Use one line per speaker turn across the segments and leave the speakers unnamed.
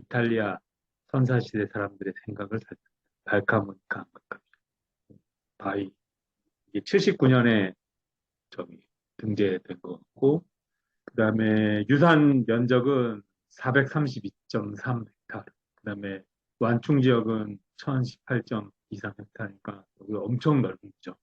이탈리아 선사시대 사람들의 생각을 발카모니카 암각합 바이 이게 79년에 저기 등재된 거고 그 다음에 유산 면적은 432.3 헥타르 그 다음에 완충 지역은 1018.23 헥타르니까 여기 엄청 넓죠.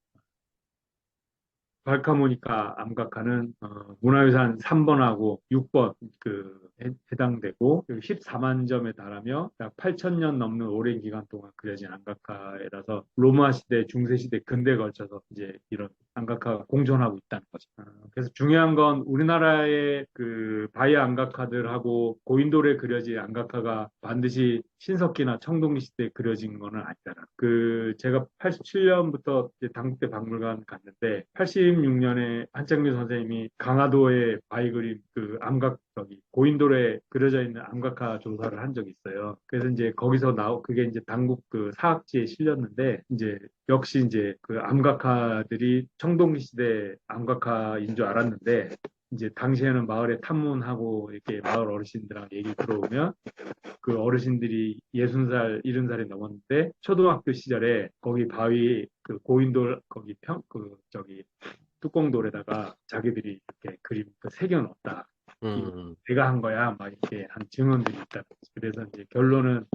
발카모니카 암각화는 어, 문화유산 3번하고 6번 그 해, 해당되고 14만 점에 달하며 약 8천 년 넘는 오랜 기간 동안 그려진 암각화라서 로마 시대, 중세 시대, 근대에 걸쳐서 이제 이런 암각화가 공존하고 있다는 거죠. 어, 그래서 중요한 건 우리나라의 그 바이아 암각화들하고 고인돌에 그려진 암각화가 반드시 신석기나 청동기 시대에 그려진 거는 아니다라. 그 제가 87년부터 당국대 박물관 갔는데 86년에 한창민 선생님이 강화도의 바위 그림 그 암각 저기 고인돌에 그려져 있는 암각화 조사를 한 적이 있어요. 그래서 이제 거기서 나오 그게 이제 당국 그 사학지에 실렸는데 이제 역시 이제 그 암각화들이 청동기 시대 암각화인 줄 알았는데 이제 당시에는 마을에 탐문하고 이렇게 마을 어르신들하고 얘기 들어오면 그 어르신들이 예순 살, 일흔 살이 넘었는데 초등학교 시절에 거기 바위 그 고인돌 거기 평 그 저기 뚜껑돌에다가 자기들이 이렇게 그림 그 새겨 넣었다.
음,
내가 한 거야. 막 이렇게 한 증언들이 있다. 그래서 이제 결론은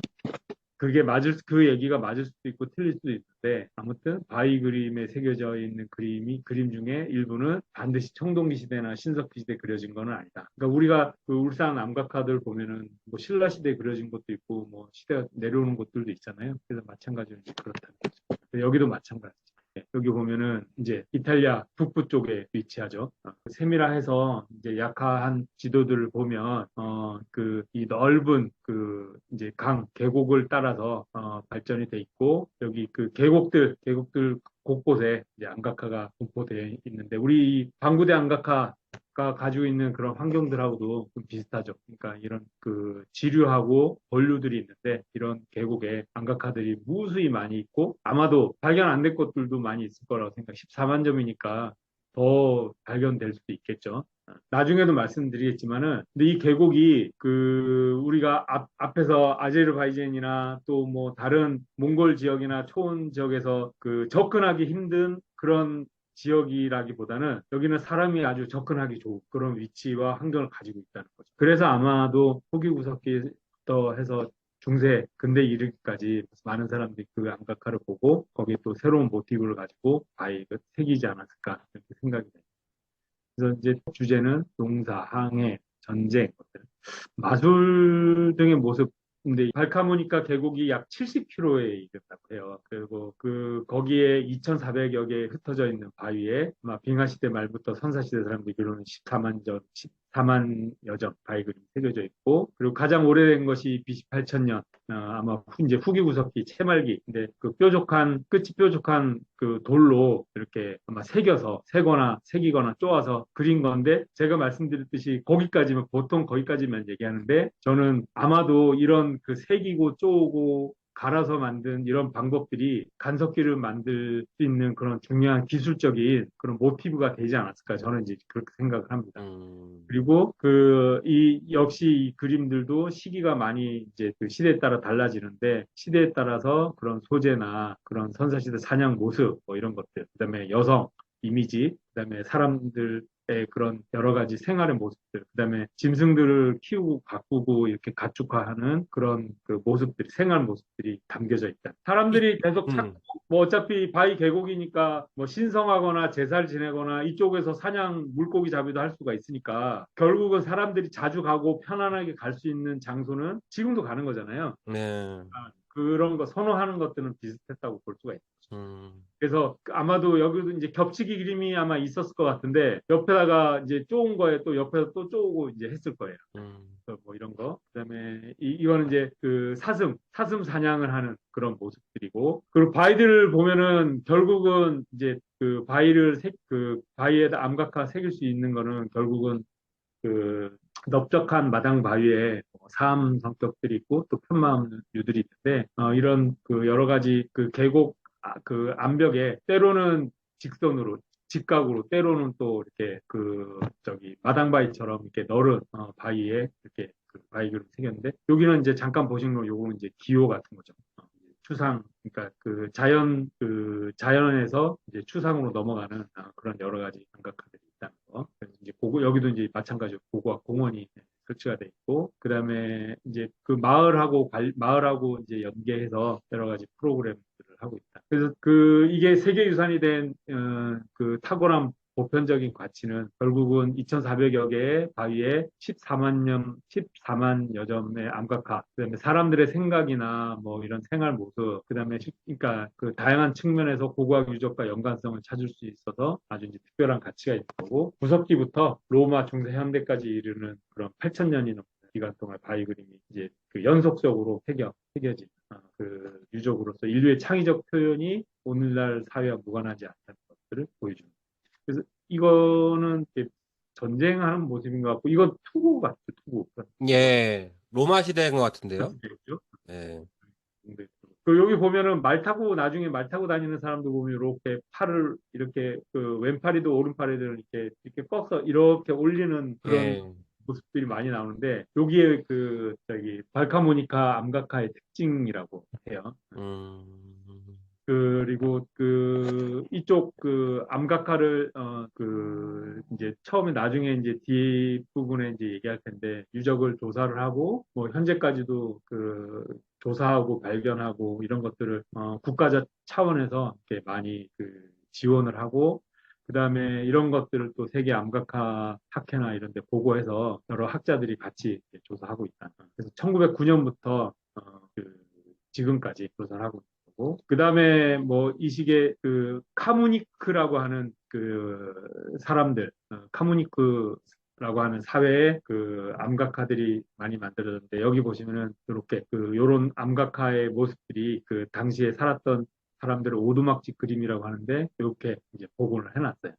그게 맞을 그 얘기가 맞을 수도 있고 틀릴 수도 있는데 아무튼 바위 그림에 새겨져 있는 그림이 그림 중에 일부는 반드시 청동기 시대나 신석기 시대 에 그려진 거는 아니다. 그러니까 우리가 그 울산 암각화들 보면은 뭐 신라 시대에 그려진 것도 있고 뭐 시대가 내려오는 것들도 있잖아요. 그래서 마찬가지로 그렇다는 거죠. 여기도 마찬가지죠. 네, 여기 보면은 이제 이탈리아 북부 쪽에 위치하죠. 어, 세밀화해서 이제 약화한 지도들을 보면 어 그 이 넓은 그 이제 강 계곡을 따라서 어 발전이 돼 있고 여기 그 계곡들 계곡들 곳곳에 이제 암각화가 분포되어 있는데 우리 이 방구대 암각화 가 가지고 있는 그런 환경들하고도 좀 비슷하죠. 그러니까 이런 그 지류하고 본류들이 있는데 이런 계곡에 암각화들이 무수히 많이 있고 아마도 발견 안 된 것들도 많이 있을 거라고 생각. 14만 점이니까 더 발견될 수도 있겠죠. 나중에도 말씀드리겠지만은 근데 이 계곡이 그 우리가 앞, 앞에서 아제르바이잔이나 또 뭐 다른 몽골 지역이나 초원 지역에서 그 접근하기 힘든 그런 지역이라기보다는 여기는 사람이 아주 접근하기 좋은 그런 위치와 환경을 가지고 있다는 거죠. 그래서 아마도 후기 구석기부터 해서 중세 근대 이르기까지 많은 사람들이 그 암각화를 보고 거기에 또 새로운 모티브를 가지고 아예 그 새기지 않았을까 이렇게 생각이 됩니다. 그래서 이제 주제는 농사, 항해, 전쟁, 마술 등의 모습 근데 발카모니카 계곡이 약 70km에 이른다고 해요. 그리고 그 거기에 2,400여 개 흩어져 있는 바위에 막 빙하시대 말부터 선사시대 사람들이 그러는 14만 전, 10, 다만 여적 발그림 새겨져 있고 그리고 가장 오래된 것이 BC 8000년 어, 아마 후, 이제 후기 구석기 채말기 근데 그 뾰족한 끝이 뾰족한 그 돌로 이렇게 아마 새겨서 새거나 새기거나 쪼아서 그린 건데 제가 말씀드렸듯이 거기까지만 보통 거기까지만 얘기하는데 저는 아마도 이런 그 새기고 쪼고 갈아서 만든 이런 방법들이 간석기를 만들 수 있는 그런 중요한 기술적인 그런 모티브가 되지 않았을까 저는 이제 그렇게 생각을 합니다.
음,
그리고 그 이 역시 이 그림들도 시기가 많이 이제 그 시대에 따라 달라지는데 시대에 따라서 그런 소재나 그런 선사시대 사냥 모습 뭐 이런 것들 그다음에 여성 이미지 그다음에 사람들 의 그런 여러 가지 생활의 모습들, 그다음에 짐승들을 키우고 가꾸고 이렇게 가축화하는 그런 그 모습들이 생활 모습들이 담겨져 있다. 사람들이 계속 찾고
음.
뭐 어차피 바위 계곡이니까 뭐 신성하거나 제사를 지내거나 이쪽에서 사냥 물고기 잡이도 할 수가 있으니까 결국은 사람들이 자주 가고 편안하게 갈 수 있는 장소는 지금도 가는 거잖아요.
네,
그런 거 선호하는 것들은 비슷했다고 볼 수가 있죠.
음,
그래서 아마도 여기도 이제 겹치기 그림이 아마 있었을 것 같은데 옆에다가 이제 쪼은 거에 또 옆에서 또 쪼고 이제 했을 거예요.
음,
뭐 이런 거. 그다음에 이, 이거는 이제 그 사슴, 사슴 사냥을 하는 그런 모습들이고 그리고 바위들을 보면은 결국은 이제 그 바위를 색, 그 바위에다 암각화 새길 수 있는 거는 결국은 그 넓적한 마당 바위에 뭐 사암 성격들이 있고 또 편마음류들이 있는데 어, 이런 그 여러 가지 그 계곡 아, 그 암벽에 때로는 직선으로 직각으로 때로는 또 이렇게 그 저기 마당 바위처럼 이렇게 넓은 어, 바위에 이렇게 그 바위그림 새겼는데 여기는 이제 잠깐 보신 거 요거는 이제 기호 같은 거죠. 어, 추상 그러니까 그 자연 그 자연에서 이제 추상으로 넘어가는 아, 그런 여러 가지 감각들이 있다는 거. 그래서 이제 고고 여기도 이제 마찬가지로 고고학 공원이 설치가 돼 있고 그다음에 이제 그 마을하고 관- 마을하고 이제 연계해서 여러 가지 있다. 그래서 그 이게 세계유산이 된 어, 그 탁월한 보편적인 가치는 결국은 2,400여 개의 바위에 14만 년, 14만 여점의 암각화, 그다음에 사람들의 생각이나 뭐 이런 생활 모습, 그다음에 시- 그러니까 그 다양한 측면에서 고고학 유적과 연관성을 찾을 수 있어서 아주 이제 특별한 가치가 있는 거고 구석기부터 로마 중세 현대까지 이르는 그런 8,000년이 넘는 기간 동안 바위 그림이 이제 그 연속적으로 새겨 새겨진 어, 그 유적으로서 인류의 창의적 표현이 오늘날 사회와 무관하지 않다는 것들을 보여줍니다. 그래서 이거는 전쟁하는 모습인 것 같고 이건 투구 같죠 투구
예, 로마 시대인 것 같은데요.
그렇죠?
예,
근데 그 여기 보면은 말 타고 나중에 말 타고 다니는 사람도 보면 이렇게 팔을 이렇게 그 왼팔이도 오른팔이도 이렇게 이렇게 꺾어 이렇게 올리는 그런
예,
모습들이 많이 나오는데 여기에 그 저기 발카모니카 암각화의 특징이라고 해요.
음,
그리고 그 이쪽 그 암각화를 어 그 이제 처음에 나중에 이제 뒷부분에 이제 얘기할 텐데 유적을 조사를 하고 뭐 현재까지도 그 조사하고 발견하고 이런 것들을 어 국가적 차원에서 이렇게 많이 그 지원을 하고 그 다음에 이런 것들을 또 세계 암각화 학회나 이런 데 보고해서 여러 학자들이 같이 조사하고 있다. 그래서 1909년부터 어 그 지금까지 조사를 하고 있는 거고 그 다음에 뭐 이 시기에 그 카무니크라고 하는 그 사람들 어, 카무니크 라고 하는 사회에 그 암각화들이 많이 만들어졌는데 여기 보시면은 이렇게 그 요런 암각화의 모습들이 그 당시에 살았던 사람들의 오두막집 그림이라고 하는데 이렇게 이제 복원을 해놨어요.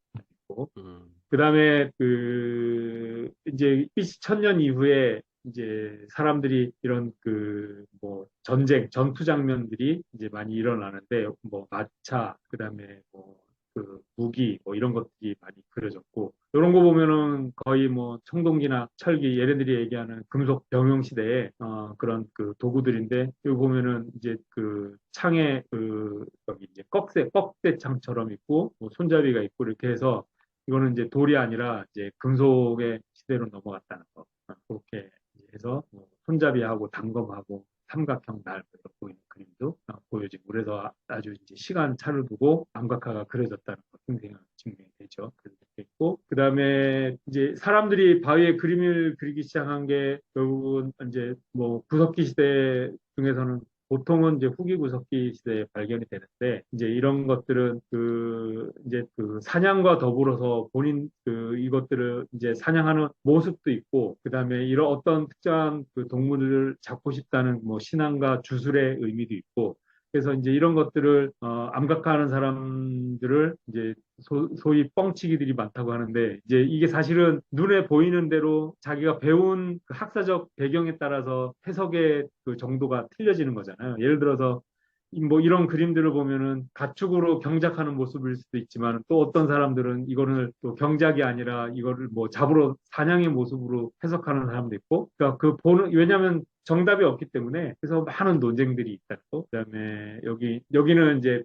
그리고
음,
그 다음에 그 이제 BC 천년 이후에 이제 사람들이 이런 그 뭐 전쟁 전투 장면들이 이제 많이 일어나는데 뭐 마차 그 다음에 뭐 그 무기 뭐 이런 것들이 많이 그려졌고 이런 거 보면은 거의 뭐 청동기나 철기 얘네들이 얘기하는 금속 병용 시대의 어 그런 그 도구들인데 여기 보면은 이제 그 창에 그 여기 이제 꺽쇠 꺽쇠 창처럼 있고 뭐 손잡이가 있고 이렇게 해서 이거는 이제 돌이 아니라 이제 금속의 시대로 넘어갔다는 거. 아, 그렇게 해서 뭐 손잡이하고 단검하고 삼각형 날 이렇게 보이는 그림도 아, 보여지고 그래서 아주 이제 시간 차를 두고 암각화가 그려졌다는 거 증명이 증명이 되죠. 그렇게 있고 그 다음에 이제 사람들이 바위에 그림을 그리기 시작한 게 결국은 이제 뭐 구석기 시대 중에서는 보통은 이제 후기 구석기 시대에 발견이 되는데 이제 이런 것들은 그 이제 그 사냥과 더불어서 본인 그 이것들을 이제 사냥하는 모습도 있고 그다음에 이런 어떤 특정한 그 동물을 잡고 싶다는 뭐 신앙과 주술의 의미도 있고 그래서 이제 이런 것들을 어, 암각화하는 사람들을 이제 소, 소위 뻥치기들이 많다고 하는데 이제 이게 사실은 눈에 보이는 대로 자기가 배운 그 학사적 배경에 따라서 해석의 그 정도가 틀려지는 거잖아요. 예를 들어서 이- 뭐 이런 그림들을 보면은 가축으로 경작하는 모습일 수도 있지만 또 어떤 사람들은 이거를 또 경작이 아니라 이거를 뭐 잡으러 사냥의 모습으로 해석하는 사람도 있고 그러니까 그 보는 왜냐하면 정답이 없기 때문에 그래서 많은 논쟁들이 있다 고 그다음에 여기 여기는 이제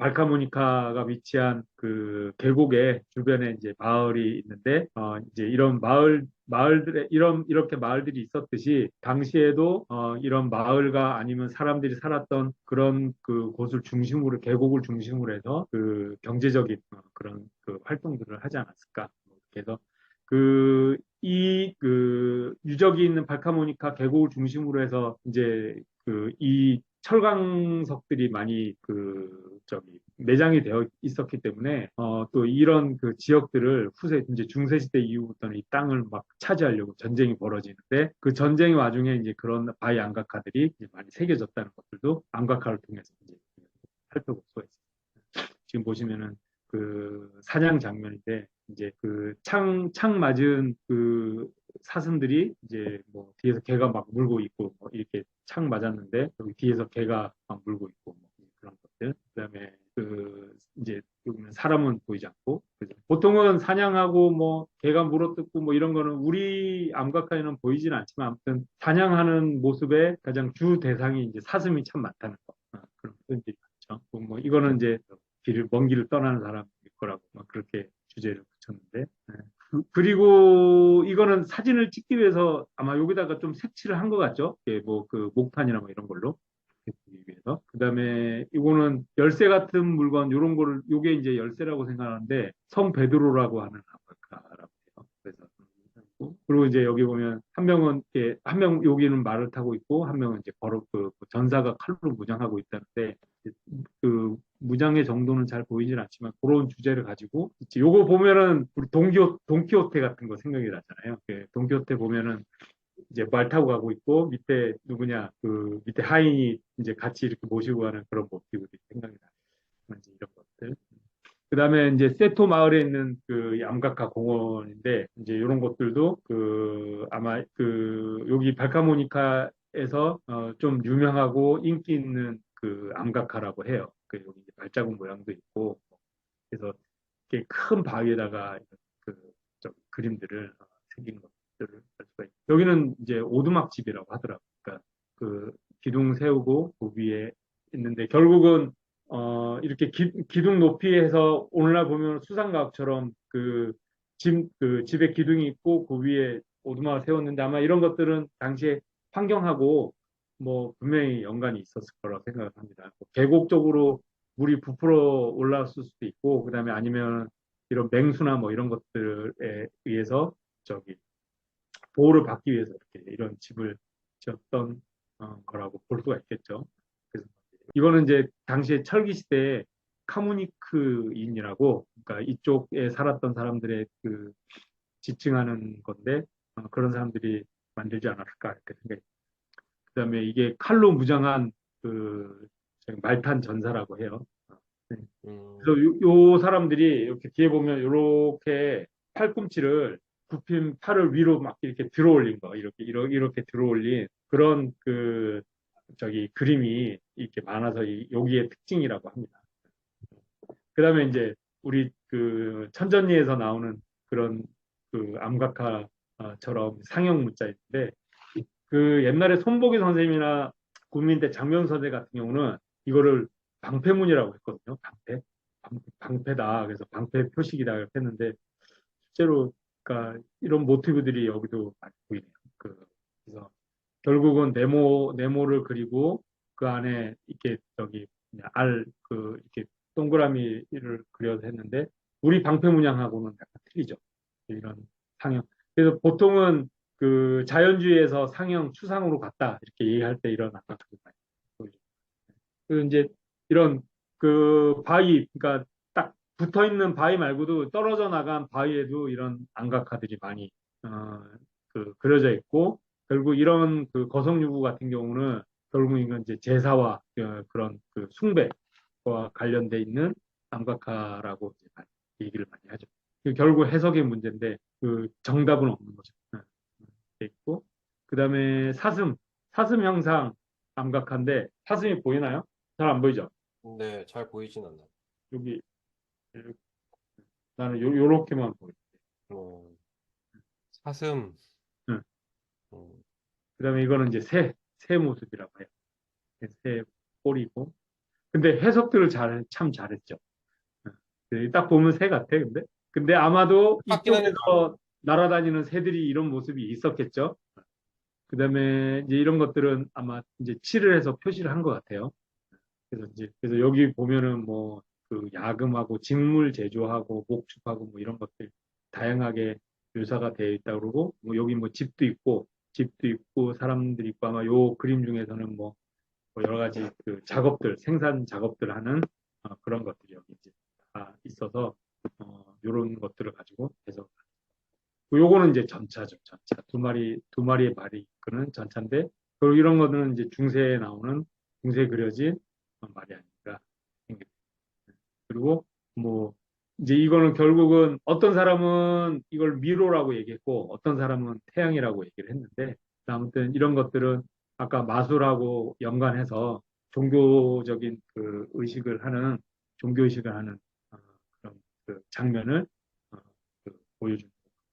발카모니카가 위치한 그 계곡의 주변에 이제 마을이 있는데 어 이제 이런 마을 마을들의 이런 이렇게 마을들이 있었듯이 당시에도 어 이런 마을과 아니면 사람들이 살았던 그런 그 곳을 중심으로 계곡을 중심으로 해서 그 경제적인 어, 그런 그 활동들을 하지 않았을까. 그래서 그이그 유적이 있는 발카모니카 계곡을 중심으로 해서 이제 그이 철강석들이 많이 그 저기 매장이 되어 있었기 때문에 어 또 이런 그 지역들을 후세 이제 중세 시대 이후부터는 이 땅을 막 차지하려고 전쟁이 벌어지는데 그 전쟁의 와중에 이제 그런 바위 암각화들이 이제 많이 새겨졌다는 것들도 암각화를 통해서 이제 살펴볼 수가 있습니다. 지금 보시면은 그 사냥 장면인데 이제 그 창 창 맞은 그 사슴들이 이제 뭐 뒤에서 개가 막 물고 있고 뭐 이렇게 창 맞았는데 여기 뒤에서 개가 막 물고 있고 뭐 그런 것들 그다음에 그 이제 여기는 사람은 보이지 않고 보통 보통은 사냥하고 뭐 개가 물어뜯고 뭐 이런 거는 우리 암각화에는 보이지는 않지만 아무튼 사냥하는 모습의 가장 주 대상이 이제 사슴이 참 많다는 거 어, 그런 표현들이 많죠. 뭐 이거는 이제 길을 먼 길을 떠나는 사람일 거라고 막 그렇게 주제를 붙였는데 네. 그- 그리고 이거는 사진을 찍기 위해서 아마 여기다가 좀 색칠을 한 것 같죠. 뭐그 목탄이나 뭐 이런 걸로 위해서. 그 다음에 이거는 열쇠 같은 물건 이런 거를 요게 이제 열쇠라고 생각하는데 성 베드로라고 하는 아프리카라고 해요. 그래서 그리고 이제 여기 보면 한 명은 한명 여기는 말을 타고 있고 한 명은 이제 걸어 그 전사가 칼로 무장하고 있다는데 그 무장의 정도는 잘 보이진 않지만 그런 주제를 가지고 있지. 요거 보면은 우리 동기호 동키호테 같은 거 생각이 나잖아요. 그 동키호테 보면은 이제 말 타고 가고 있고 밑에 누구냐 그 밑에 하인이 이제 같이 이렇게 모시고 가는 그런 모티브들이 생각이 나요. 이런 것들. 그 다음에 이제 세토 마을에 있는 그 암각화 공원인데 이제 이런 것들도 그 아마 그 여기 발카모니카에서 어 좀 유명하고 인기 있는 그 암각화라고 해요. 그 여기 발자국 모양도 있고 그래서 이렇게 큰 바위에다가 그좀 그림들을 어, 새긴 것들을 알 수가 있고 여기는 이제 오두막 집이라고 하더라고요. 그러니까 그 기둥 세우고 그 위에 있는데 결국은 어 이렇게 기, 기둥 높이에서 오늘날 보면 수상가옥처럼 그 집, 그 집에 기둥이 있고 그 위에 오두막을 세웠는데 아마 이런 것들은 당시에 환경하고 뭐 분명히 연관이 있었을 거라고 생각을 합니다. 뭐 계곡 쪽으로 물이 부풀어 올라왔을 수도 있고 그다음에 아니면 이런 맹수나 뭐 이런 것들에 의해서 저기 보호를 받기 위해서 이렇게 이런 집을 지었던 어, 거라고 볼 수가 있겠죠. 이거는 이제 당시에 철기 시대에 카무니크인이라고 그러니까 이쪽에 살았던 사람들의 그 지칭하는 건데 어, 그런 사람들이 만들지 않았을까 이렇게 생각이. 그다음에 이게 칼로 무장한 그 말탄 전사라고 해요.
음,
그래서 요, 요 사람들이 이렇게 뒤에 보면 이렇게 팔꿈치를 굽힌 팔을 위로 막 이렇게 들어 올린 거 이렇게 이렇게, 이렇게 들어 올린 그런 그 저기 그림이 이렇게 많아서 이, 여기의 특징이라고 합니다. 그 다음에 이제 우리 그 천전리에서 나오는 그런 그 암각화처럼 상형 문자인데 그 옛날에 손보기 선생님이나 국민 대 장면 선생 같은 경우는 이거를 방패문이라고 했거든요. 방패. 방, 패다 그래서 방패 표식이다 했는데 실제로 그러니까 이런 모티브들이 여기도 많이 보이네요. 그, 그래서 결국은 네모 네모를 그리고 그 안에 이렇게 저기 알 그 이렇게 동그라미를 그려서 했는데 우리 방패 문양하고는 약간 틀리죠. 이런 상형. 그래서 보통은 그 자연주의에서 상형 추상으로 갔다 이렇게 얘기할 때 이런 아까 많이 그 이제 이런 그 바위 그러니까 딱 붙어 있는 바위 말고도 떨어져 나간 바위에도 이런 안각화들이 많이 어, 그 그려져 있고 결국 이런 그 거성유구 같은 경우는 결국 이건 이제 제사와 어, 그런 그 숭배와 관련돼 있는 많이 얘기를 많이 하죠. 결국 해석의 문제인데 그 정답은 없는 거죠. 돼 있고 그 다음에 사슴 사슴 형상 암각화인데 사슴이 보이나요? 잘 안 보이죠?
네, 잘 보이진 않아요.
여기. 나는 요, 요렇게만 보여.
어, 사슴.
응.
어,
그 다음에 이거는 이제 새, 새 모습이라고 해요. 새 꼬리고. 근데 해석들을 잘, 참 잘했죠. 응. 네, 딱 보면 새 같아, 근데. 근데 아마도 이쪽에서 날아다니는 새들이 이런 모습이 있었겠죠. 그 다음에 이제 이런 것들은 아마 이제 칠을 해서 표시를 한 것 같아요. 그래서 이제, 그래서 여기 보면은 뭐, 그 야금하고 직물 제조하고 목축하고 뭐 이런 것들 다양하게 묘사가 되어 있다 그러고 뭐 여기 뭐 집도 있고 집도 있고 사람들이 있고 아마 요 그림 중에서는 뭐, 뭐 여러 가지 그 작업들 생산 작업들 하는 어, 그런 것들이 여기 이제 다 있어서 어, 요런 것들을 가지고 해서 요거는 이제 전차죠 전차 두 마리 두 마리의 말이 이끄는 전차인데 그리고 이런 거는 이제 중세에 나오는 중세에 그려진 어, 말이 생깁니다. 그리고 뭐 이제 이거는 결국은 어떤 사람은 이걸 미로라고 얘기했고 어떤 사람은 태양이라고 얘기를 했는데 아무튼 이런 것들은 아까 마술하고 연관해서 종교적인 그 의식을 하는 종교 의식을 하는 어, 그런 그 장면을 어, 보여주는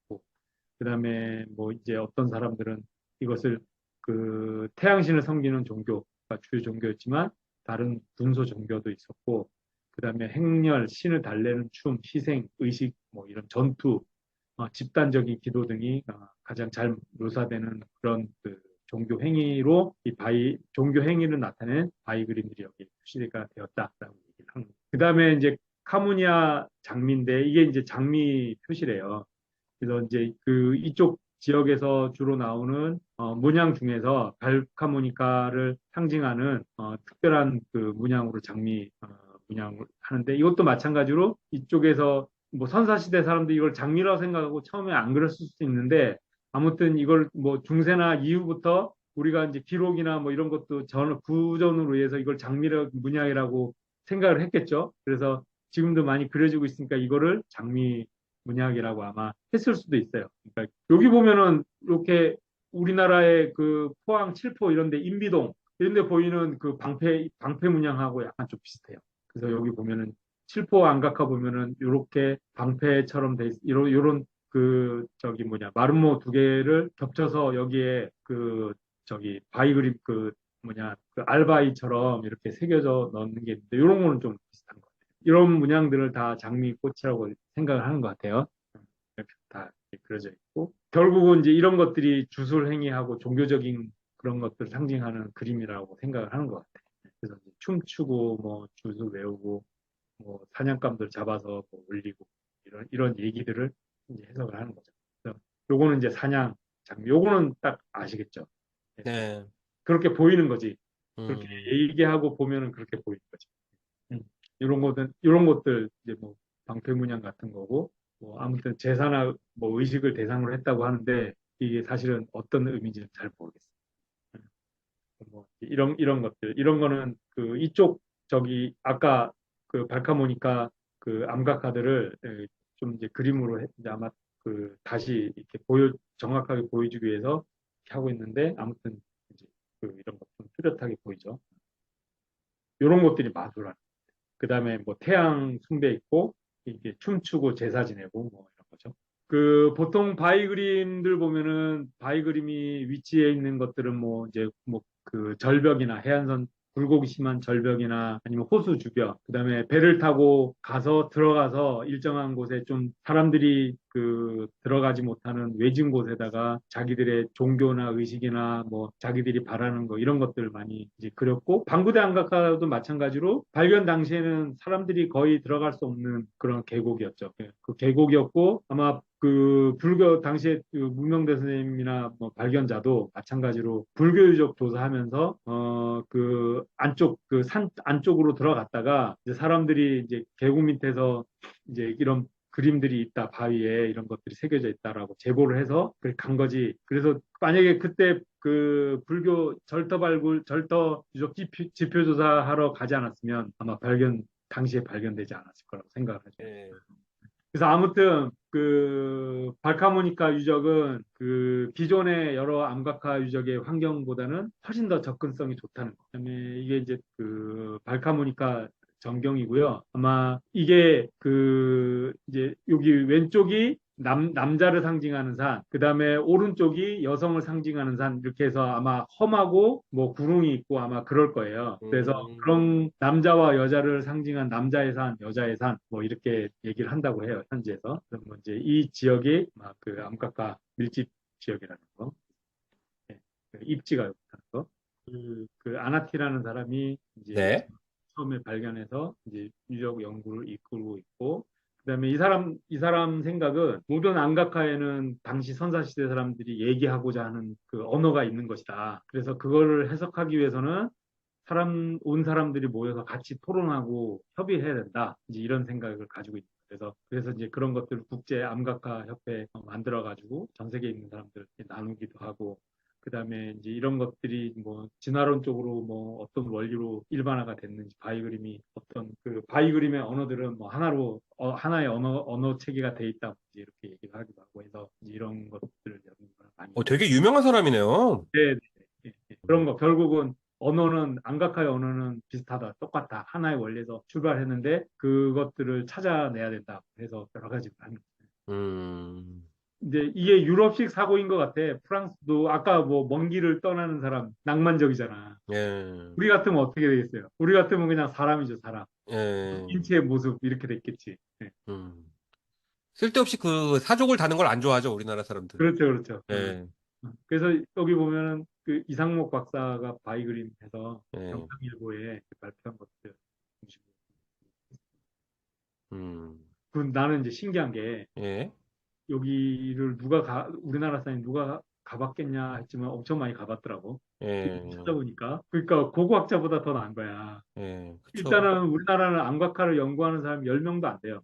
거고 그다음에 뭐 이제 어떤 사람들은 이것을 그 태양신을 섬기는 종교가 주요 종교였지만 다른 군소 종교도 있었고 그 다음에 행렬, 신을 달래는 춤, 희생, 의식, 뭐 이런 전투, 어, 집단적인 기도 등이 어, 가장 잘 묘사되는 그런 그 종교 행위로 이 바위 종교 행위를 나타낸 바위 그림들이 여기 표시가 되었다라고 얘기를 합니다. 그 다음에 이제 카무니아 장미인데 이게 이제 장미 표시래요. 그래서 이제 그 이쪽 지역에서 주로 나오는 어, 문양 중에서 발카모니카를 상징하는 어, 특별한 그 문양으로 장미 어, 문양을 하는데 이것도 마찬가지로 이쪽에서 뭐 선사시대 사람들이 이걸 장미라고 생각하고 처음에 안 그랬을 수도 있는데 아무튼 이걸 뭐 중세나 이후부터 우리가 이제 기록이나 뭐 이런 것도 전 구전으로 의해서 이걸 장미라 문양이라고 생각을 했겠죠. 그래서 지금도 많이 그려지고 있으니까 이거를 장미 문양이라고 아마 했을 수도 있어요. 그러니까 여기 보면은 이렇게 우리나라의 그 포항 칠포 이런데 인비동 이런데 보이는 그 방패 방패 문양하고 약간 좀 비슷해요. 그래서 여기 보면은 칠포 안각화 보면은 이렇게 방패처럼 돼 있, 이런 이런 그 저기 뭐냐 마름모 두 개를 겹쳐서 여기에 그 저기 바위 그림 그 뭐냐 그 알바이처럼 이렇게 새겨져 넣는 게 있는데 이런 거는 좀 비슷한 것 같아요. 이런 문양들을 다 장미꽃이라고 생각을 하는 것 같아요. 이렇게 다 그려져 있고 결국은 이제 이런 것들이 주술 행위하고 종교적인 그런 것들을 상징하는 그림이라고 생각을 하는 것 같아요. 그래서 춤추고 뭐 주술 외우고 뭐 사냥감들 잡아서 뭐 올리고 이런 이런 얘기들을 이제 해석을 하는 거죠. 그래서 요거는 이제 사냥 장미. 요거는 딱 아시겠죠?
네.
그렇게 보이는 거지.
음,
그렇게 얘기하고 보면은 그렇게 보이는 거지. 음. 이런 것들 이런 것들 이제 뭐 방패 문양 같은 거고 뭐 아무튼 제사나 뭐 의식을 대상으로 했다고 하는데 이게 사실은 어떤 의미인지는 잘 모르겠어요. 음. 뭐 이런 이런 것들 이런 거는 그 이쪽 저기 아까 그 발카모니카 그 암각 카드를 에, 좀 이제 그림으로 해, 이제 아마 그 다시 이렇게 보여 정확하게 보여주기 위해서 하고 있는데 아무튼 이제 그 이런 것 좀 뚜렷하게 보이죠. 이런 것들이 마술하는. 그 다음에 뭐 태양 숭배 있고 이게 춤추고 제사 지내고 뭐. 그 보통 바위 그림들 보면은 바위 그림이 위치해 있는 것들은 뭐 이제 뭐 그 절벽이나 해안선 굴곡이 심한 절벽이나 아니면 호수 주변, 그다음에 배를 타고 가서 들어가서 일정한 곳에 좀 사람들이 그 들어가지 못하는 외진 곳에다가 자기들의 종교나 의식이나 뭐 자기들이 바라는 거 이런 것들을 많이 이제 그렸고 방구대 안각화도 마찬가지로 발견 당시에는 사람들이 거의 들어갈 수 없는 그런 계곡이었죠. 그 계곡이었고 아마 그 불교 당시에 그 무명대 선생님이나 뭐 발견자도 마찬가지로 불교 유적 조사하면서 어 그 안쪽 그 산 안쪽으로 들어갔다가 이제 사람들이 이제 계곡 밑에서 이제 이런 그림들이 있다 바위에 이런 것들이 새겨져 있다라고 제보를 해서 간 거지. 그래서 만약에 그때 그 불교 절터 발굴 절터 유적 지표, 지표 조사하러 가지 않았으면 아마 발견 당시에 발견되지 않았을 거라고 생각을 하죠.
네.
그래서 아무튼 그 발카모니카 유적은 그 기존의 여러 암각화 유적의 환경보다는 훨씬 더 접근성이 좋다는 거. 그다음에 이게 이제 그 발카모니카 전경이고요. 아마 이게 그 이제 여기 왼쪽이 남, 남자를 상징하는 산, 그 다음에 오른쪽이 여성을 상징하는 산, 이렇게 해서 아마 험하고 뭐 구름이 있고 아마 그럴 거예요. 그래서
음.
그런 남자와 여자를 상징한 남자의 산, 여자의 산, 뭐 이렇게 얘기를 한다고 해요, 현지에서. 그럼 뭐 이제 이 지역이 막그 암각화 밀집 지역이라는 거. 네, 그 입지가 좋다는 거. 그, 그 아나티라는 사람이 이제
네.
처음에 발견해서 이제 유적 연구를 이끌고 있고 그다음에 이 사람 이 사람 생각은 모든 안각화에는 당시 선사 시대 사람들이 얘기하고자 하는 그 언어가 있는 것이다. 그래서 그거를 해석하기 위해서는 사람 온 사람들이 모여서 같이 토론하고 협의해야 된다. 이제 이런 생각을 가지고 있는. 그래서 그래서 이제 그런 것들을 국제 암각화 협회 만들어 가지고 전 세계에 있는 사람들 나누기도 하고 그 다음에 이제 이런 것들이 뭐 진화론적으로 뭐 어떤 원리로 일반화가 됐는지 바위 그림이 어떤 그 바위 그림의 언어들은 뭐 하나로 어, 하나의 언어 언어 체계가 돼 있다 이제 이렇게 얘기를 하기도 하고 해서 이런 것들을 연구를 많이
어, 되게 유명한 사람이네요.
네, 네, 네, 네. 그런 거 결국은 언어는 안각화의 언어는 비슷하다 똑같다 하나의 원리에서 출발했는데 그것들을 찾아내야 된다 해서 여러 가지를 하는.
음,
이제 이게 유럽식 사고인 것 같아. 프랑스도 아까 뭐 먼 길을 떠나는 사람 낭만적이잖아.
예,
우리 같으면 어떻게 되겠어요? 우리 같으면 그냥 사람이죠, 사람.
예,
인체의 모습 이렇게 됐겠지. 네.
음. 쓸데없이 그 사족을 다는 걸 안 좋아하죠, 우리나라 사람들.
그렇죠, 그렇죠.
예,
어. 그래서 여기 보면은 그 이상목 박사가 바이 그림 해서
예,
영상일보에 발표한 것들.
음,
그 나는 이제 신기한 게
예,
여기를 누가 가, 우리나라 사람이 누가 가봤겠냐 했지만 엄청 많이 가봤더라고.
예,
찾아보니까. 그러니까 고고학자보다 더 나은 거야.
예.
일단은 우리나라는 안과카를 연구하는 사람이 10명도 안 돼요.